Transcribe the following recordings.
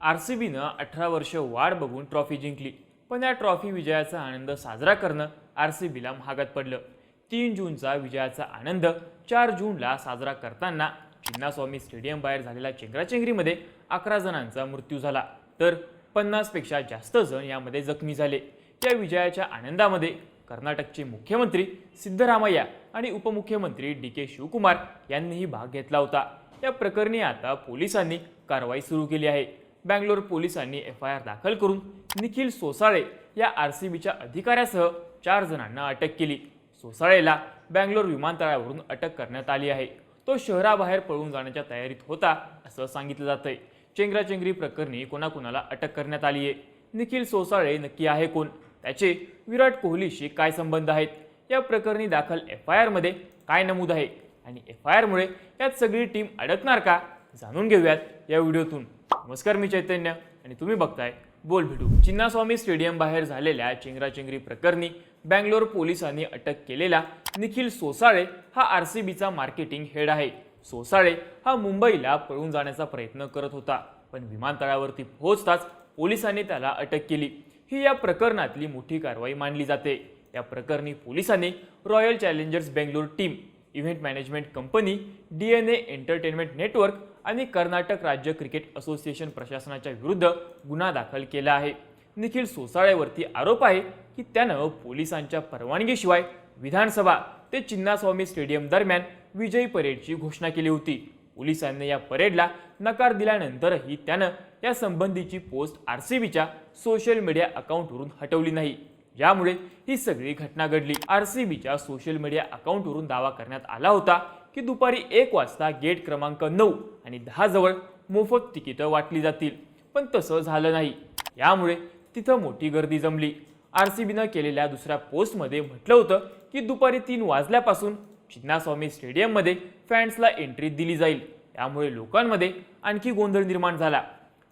R C बीनं अठरा वर्ष वाढ बघून ट्रॉफी जिंकली. पण या ट्रॉफी विजयाचा आनंद साजरा करणं आर सी बीला महागात पडलं. तीन जूनचा विजयाचा आनंद चार जूनला साजरा करताना चिन्नास्वामी स्टेडियम बाहेर झालेल्या चेंगराचेंगरीमध्ये अकरा जणांचा मृत्यू झाला. तर पन्नासपेक्षा जास्त जण यामध्ये जखमी झाले. या विजयाच्या आनंदामध्ये कर्नाटकचे मुख्यमंत्री सिद्धरामय्या आणि उपमुख्यमंत्री डी के शिवकुमार यांनीही भाग घेतला होता. या प्रकरणी आता पोलिसांनी कारवाई सुरू केली आहे. बँगलोर पोलिसांनी एफ आय आर दाखल करून निखिल सोसाळे या आर सी बीच्या अधिकाऱ्यासह चार जणांना अटक केली. सोसाळेला बँगलोर विमानतळावरून अटक करण्यात आली आहे. तो शहराबाहेर पळून जाण्याच्या तयारीत होता असं सांगितलं जातंय. चेंगराचेंगरी प्रकरणी कोणाकोणाला अटक करण्यात आली आहे? निखिल सोसाळे नक्की आहे कोण? त्याचे विराट कोहलीशी काय संबंध आहेत? या प्रकरणी दाखल एफ आय आरमध्ये काय नमूद आहे? आणि एफ आय आरमुळे यात सगळी टीम अडकणार का? जाणून घेऊयात या व्हिडिओतून. नमस्कार मी चैतन्य आणि तुम्ही बघताय बोल भेटू. चिन्नास्वामी स्टेडियम बाहेर झालेल्या चेंगराचेंगरी प्रकरणी बँगलोर पोलिसांनी अटक केलेला निखिल सोसाळे हा आर सी बीचा मार्केटिंग हेड आहे. सोसाळे हा मुंबईला पळून जाण्याचा प्रयत्न करत होता पण विमानतळावरती पोहोचताच पोलिसांनी त्याला अटक केली. ही या प्रकरणातली मोठी कारवाई मानली जाते. या प्रकरणी पोलिसांनी Royal Challengers Bangalore team event management company D N A entertainment network आणि कर्नाटक राज्य क्रिकेट असोसिएशन प्रशासनाच्या विरुद्ध गुन्हा दाखल केला आहे. निखिल सोसाळेवरती आरोप आहे की त्यानं पोलिसांच्या परवानगीशिवाय विधानसभा ते चिन्नास्वामी स्टेडियम दरम्यान विजयी परेडची घोषणा केली होती. पोलिसांनी या परेडला नकार दिल्यानंतरही त्यानं या संबंधीची पोस्ट आर सी बीच्या सोशल मीडिया अकाउंटवरून हटवली नाही. यामुळे ही सगळी घटना घडली. आर सी बीच्या सोशल मीडिया अकाउंटवरून दावा करण्यात आला होता की दुपारी एक वाजता गेट क्रमांक नऊ आणि दहाजवळ मोफत तिकीटं वाटली जातील. पण तसं झालं नाही. यामुळे तिथं मोठी गर्दी जमली. आर सी बीनं केलेल्या दुसऱ्या पोस्टमध्ये म्हटलं होतं की दुपारी तीन वाजल्यापासून चिन्नास्वामी स्टेडियममध्ये फॅन्सला एंट्री दिली जाईल. यामुळे लोकांमध्ये आणखी गोंधळ निर्माण झाला.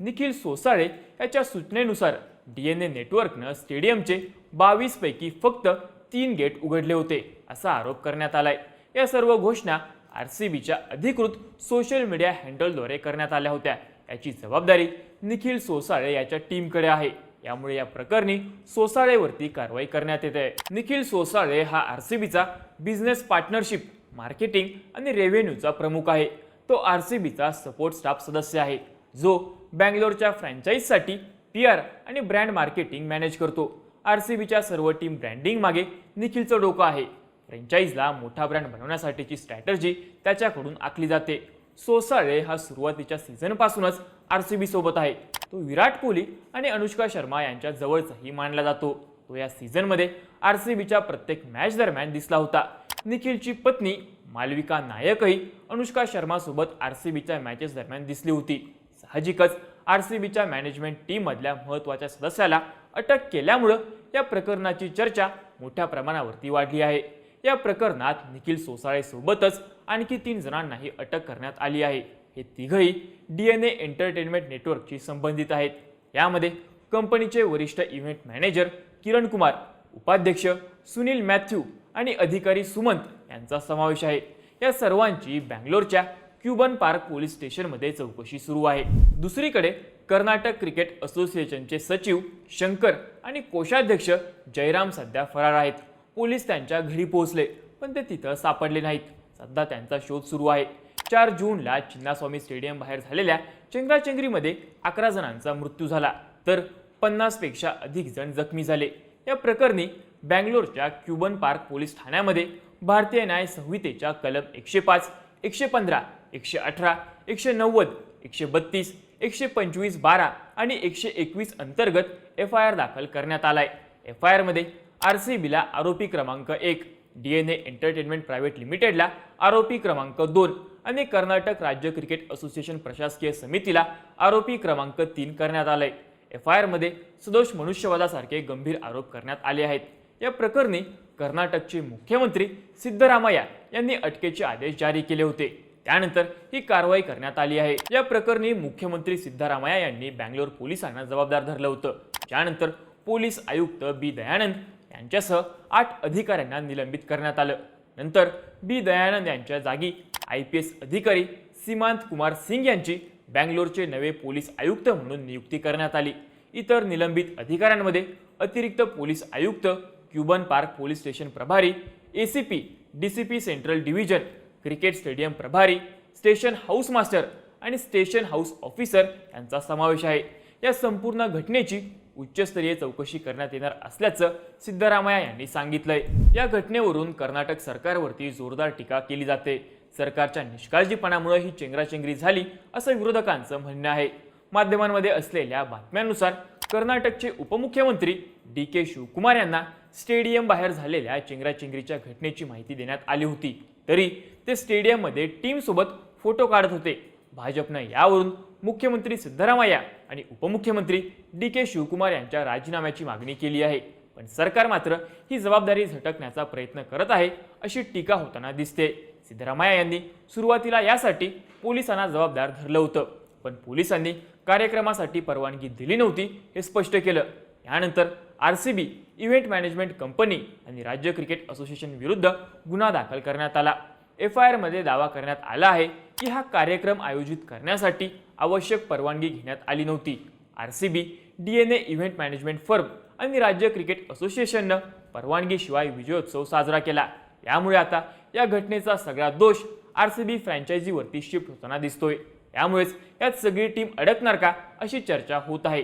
निखिल सोसाळे याच्या सूचनेनुसार डी एन ए नेटवर्कनं स्टेडियमचे बावीसपैकी फक्त तीन गेट उघडले होते असा आरोप करण्यात आलाय. या सर्व घोषणा आर सी बीच्या अधिकृत सोशल मीडिया हँडलद्वारे करण्यात आल्या होत्या. याची जबाबदारी निखिल सोसाळे याच्या टीमकडे आहे. यामुळे या प्रकरणी सोसाळेवरती कारवाई करण्यात येते. निखिल सोसाळे हा आर सी बीचा बिझनेस पार्टनरशिप मार्केटिंग आणि रेव्हेन्यूचा प्रमुख आहे. तो आर सी बीचा सपोर्ट स्टाफ सदस्य आहे. जो बँगलोरच्या फ्रँचाईजसाठी पी आर आणि ब्रँड मार्केटिंग मॅनेज करतो. आर सी बीच्या सर्व टीम ब्रँडिंग मागे निखिलचं डोकं आहे. फ्रँचाईजला मोठा ब्रँड बनवण्यासाठीची स्ट्रॅटर्जी त्याच्याकडून आखली जाते. सोसाळे हा सुरुवातीच्या सीझनपासूनच आर सी बी सोबत आहे. तो विराट कोहली आणि अनुष्का शर्मा यांच्या जवळचाही मानला जातो. तो या सीझनमध्ये आर सी बीच्या प्रत्येक मॅच दरम्यान दिसला होता. निखिलची पत्नी मालविका नायकही अनुष्का शर्मासोबत आर सी बीच्या मॅचेस दरम्यान दिसली होती. साहजिकच आर सी बीच्या मॅनेजमेंट टीममधल्या महत्त्वाच्या सदस्याला अटक केल्यामुळं या प्रकरणाची चर्चा मोठ्या प्रमाणावरती वाढली आहे. या प्रकरणात निखिल सोसाळे सोबतच आणखी तीन जणांनाही अटक करण्यात आली आहे. हे तिघही डी एन ए एंटरटेनमेंट नेटवर्कशी संबंधित आहेत. यामध्ये कंपनीचे वरिष्ठ इव्हेंट मॅनेजर किरण कुमार उपाध्यक्ष सुनील मॅथ्यू आणि अधिकारी सुमंत यांचा समावेश आहे. या सर्वांची बँगलोरच्या क्युबन पार्क पोलीस स्टेशनमध्ये चौकशी सुरू आहे. दुसरीकडे कर्नाटक क्रिकेट असोसिएशनचे सचिव शंकर आणि कोषाध्यक्ष जयराम सध्या फरार आहेत. पोलीस त्यांच्या घरी पोहोचले पण ते तिथं सापडले नाहीत. सध्या त्यांचा शोध सुरू आहे. चार जूनला चिन्नास्वामी स्टेडियम बाहेर झालेल्या चेंगराचेंगरीमध्ये अकरा जणांचा मृत्यू झाला तर पन्नासपेक्षा अधिक जण जखमी झाले. या प्रकरणी बँगलोरच्या क्युबन पार्क पोलीस ठाण्यामध्ये भारतीय न्याय संहितेच्या कलम एकशे पाच एकशे पंधरा एकशे अठरा एकशे नव्वद एकशे बत्तीस एकशे पंचवीस बारा आणि एकशे एकवीस अंतर्गत एफ आय आर दाखल करण्यात आलाय. एफ आय आरमध्ये आर सी बीला आरोपी क्रमांक एक D N A entertainment private लिमिटेडला आरोपी क्रमांक दोन आणि कर्नाटक राज्य क्रिकेट असोसिएशन प्रशासकीय समितीला आरोपी क्रमांक तीन करण्यात आलंय. एफ आय आरमध्ये सदोष मनुष्यवादासारखे गंभीर आरोप करण्यात आले आहेत. या प्रकरणी कर्नाटकचे मुख्यमंत्री सिद्धरामय्या यांनी अटकेचे आदेश जारी केले होते. त्यानंतर ही कारवाई करण्यात आली आहे. या प्रकरणी मुख्यमंत्री सिद्धरामय्या यांनी बँगलोर पोलिसांना जबाबदार धरलं होतं. त्यानंतर पोलीस आयुक्त बी दयानंद यांच्यासह आठ अधिकाऱ्यांना निलंबित करण्यात आलं. नंतर बी. दयानंद यांच्या जागी आय पी एस अधिकारी सीमांत कुमार सिंग यांची बँगलोरचे नवे पोलीस आयुक्त म्हणून नियुक्ती करण्यात आली. इतर निलंबित अधिकाऱ्यांमध्ये अतिरिक्त पोलीस आयुक्त क्युबन पार्क पोलीस स्टेशन प्रभारी A C P D C P central division cricket stadium प्रभारी स्टेशन हाऊस मास्टर आणि स्टेशन हाऊस ऑफिसर यांचा समावेश आहे. या संपूर्ण घटनेची उच्चस्तरीय चौकशी करण्यात येणार असल्याचं सिद्धरामय्या यांनी सांगितलंय. या घटनेवरून कर्नाटक सरकारवरती जोरदार टीका केली जाते. सरकारच्या निष्काळजीपणामुळे ही चेंगराचेंगरी झाली असं विरोधकांचं म्हणणं आहे. माध्यमांमध्ये असलेल्या बातम्यांनुसार कर्नाटकचे उपमुख्यमंत्री डी के शिवकुमार यांना स्टेडियम बाहेर झालेल्या चेंगराचेंगरीच्या घटनेची माहिती देण्यात आली होती. तरी ते स्टेडियममध्ये टीमसोबत फोटो काढत होते. भाजपनं यावरून मुख्यमंत्री सिद्धरामय्या आणि उपमुख्यमंत्री डी के शिवकुमार यांच्या राजीनाम्याची मागणी केली आहे. पण सरकार मात्र ही जबाबदारी झटकण्याचा प्रयत्न करत आहे अशी टीका होताना दिसते. सिद्धरामय्या यांनी सुरुवातीला यासाठी पोलिसांना जबाबदार धरलं होतं पण पोलिसांनी कार्यक्रमासाठी परवानगी दिली नव्हती हे स्पष्ट केलं. यानंतर R C B event management company आणि राज्य क्रिकेट असोसिएशन विरुद्ध गुन्हा दाखल करण्यात आला. एफ आय आरमध्ये दावा करण्यात आला आहे की हा कार्यक्रम आयोजित करण्यासाठी आवश्यक परवानगी घेण्यात आली नव्हती. R C B D N A event management firm आणि राज्य क्रिकेट असोसिएशननं परवानगीशिवाय विजयोत्सव साजरा केला. यामुळे आता या घटनेचा सगळा दोष आर सी बी फ्रँचायझीवरती शिफ्ट होताना दिसतोय. यामुळेच यात सगळी टीम अडकणार का अशी चर्चा होत आहे.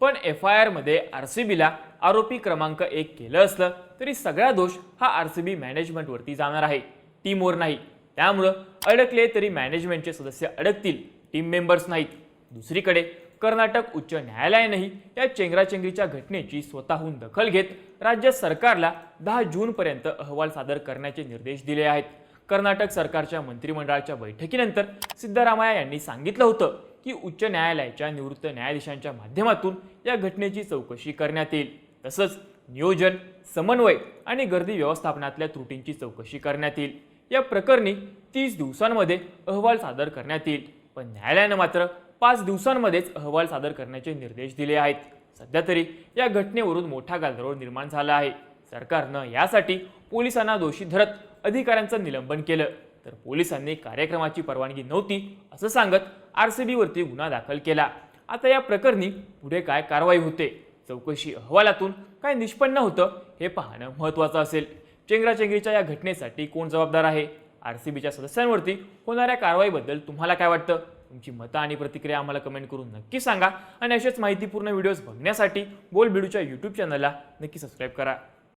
पण एफ आय आरमध्ये आर सी बीला आरोपी क्रमांक एक केलं असलं तरी सगळा दोष हा आर सी बी मॅनेजमेंटवरती जाणार आहे. टीमवर नाही. त्यामुळं अडकले तरी मॅनेजमेंटचे सदस्य अडकतील टीम मेंबर्स नाहीत. दुसरीकडे कर्नाटक उच्च न्यायालयानंही या चेंगराचेंगरीच्या घटनेची स्वतःहून दखल घेत राज्य सरकारला दहा जूनपर्यंत अहवाल सादर करण्याचे निर्देश दिले आहेत. कर्नाटक सरकारच्या मंत्रिमंडळाच्या बैठकीनंतर सिद्धरामय्या यांनी सांगितलं होतं की उच्च न्यायालयाच्या निवृत्त न्यायाधीशांच्या माध्यमातून या घटनेची चौकशी करण्यात येईल. तसंच नियोजन समन्वय आणि गर्दी व्यवस्थापनातल्या त्रुटींची चौकशी करण्यात येईल. या प्रकरणी तीस दिवसांमध्ये अहवाल सादर करण्यात येईल. पण न्यायालयानं मात्र पाच दिवसांमध्येच अहवाल सादर करण्याचे निर्देश दिले आहेत. सध्या तरी या घटनेवरून मोठा गदारोळ निर्माण झाला आहे. सरकारनं यासाठी पोलिसांना दोषी धरत अधिकाऱ्यांचं निलंबन केलं. तर पोलिसांनी कार्यक्रमाची परवानगी नव्हती असं सांगत आर सी बीवरती गुन्हा दाखल केला. आता या प्रकरणी पुढे काय कारवाई होते? चौकशी अहवालातून काय निष्पन्न होतं हे पाहणं महत्त्वाचं असेल. चेंगराचेंगरीच्या या घटनेसाठी कोण जबाबदार आहे? आर सी बीच्या सदस्यांवरती होणाऱ्या कारवाईबद्दल तुम्हाला काय वाटतं? तुमची मतं आणि प्रतिक्रिया आम्हाला कमेंट करून नक्की सांगा. आणि अशाच माहितीपूर्ण व्हिडिओज बघण्यासाठी बोल बिडूच्या यूट्यूब चॅनलला नक्की सबस्क्राईब करा.